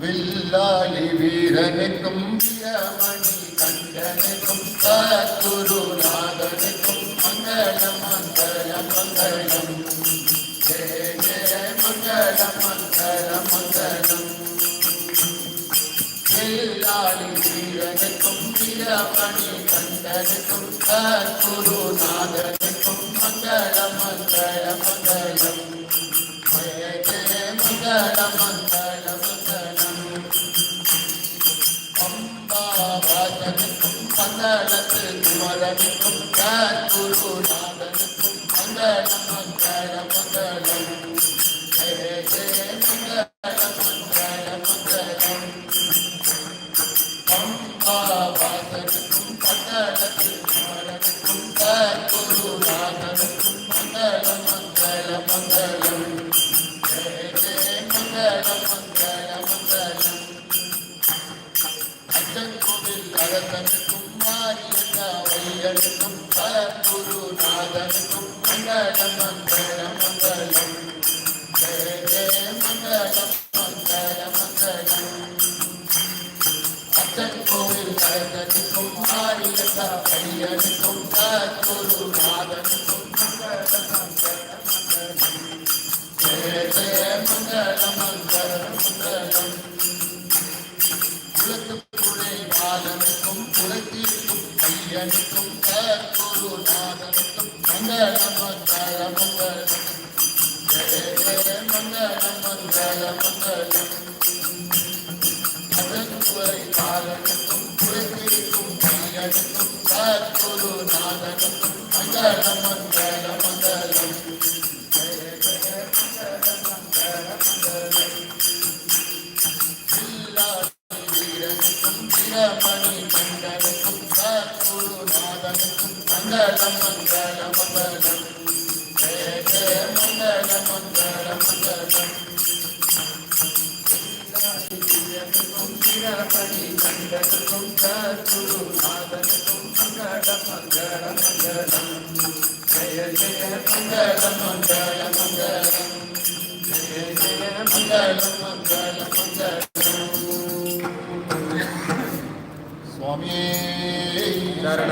வில்லாளி வீரனுக்கும் வீரமணி கண்டனுக்கும் குருநாதனுக்கும் மங்களம் மங்களம் மங்களம் ஜெய ஜெய மங்களம் மங்களம் மங்களம் வில்லாளி வீரனுக்கும் வீரமணி கண்டனுக்கும் குருநாதனுக்கும் மங்களம் மங்களம் மங்களம் ஜெய ஜெய மங்களம் மங்களம் மங்களம் அம்பாவாசனுக்கும் மங்களத்து குமரனுக்கும் சத்குருநாதனுக்கும் மங்கள மங்களம் மங்களம் ஜெய ஜெய மங்கள மங்கள மங்களம் அம்பாவாசனுக்கும் மங்களத்து குமரனுக்கும் சத்குருநாதனுக்கும் மங்கள மங்கள மங்களம் ஜெய ஜெய மங்கள மங்கள மங்களம் அத்தன் கோவில் அரசனுக்கும் மாரியண்ணா வையனுக்கும் சத்குருநாதனுக்கும் மங்களம் மங்களம் மங்களம். ஜெய ஜெய மங்களம் மங்களம் மங்களம். அச்சன்கோவில் அரசனுக்கும் மாரியண்ணா வையனுக்கும் சத்குருநாதனுக்கும் மங்களம் மங்களம் மங்களம். ஜெய ஜெய மங்களம் மங்களம் மங்களம். குலத்துக்குள்ளே பாலனுக்கும் குலத்திற்கும் ஐயனுக்கும் சத்குருநாதனுக்கும் மங்கள மங்கள மங்களம் ஜெய மங்கள மங்கள மங்களம் மங்களம் அதற்குறை பாலனுக்கும் குலத்திற்கும் ஐயனுக்கும் சத்குருநாதனுக்கும் மங்கள மங்கள மங்களம் வீரனுக்கும் வீரமணி கண்டனுக்கும் சத்குருநாதனுக்கும் மங்களம் மங்களம் மங்களம் ஜெய ஜெய மங்களம் மங்களம் மங்களம் வீரனுக்கும் வீரமணி கண்டனுக்கும் சத்குருநாதனுக்கும் மங்களம் மங்களம் மங்களம் ஜெய ஜெய மங்களம் மங்களம் மங்களம் ஜெய ஜெய மங்களம் மங்களம் மங்களம் Amén.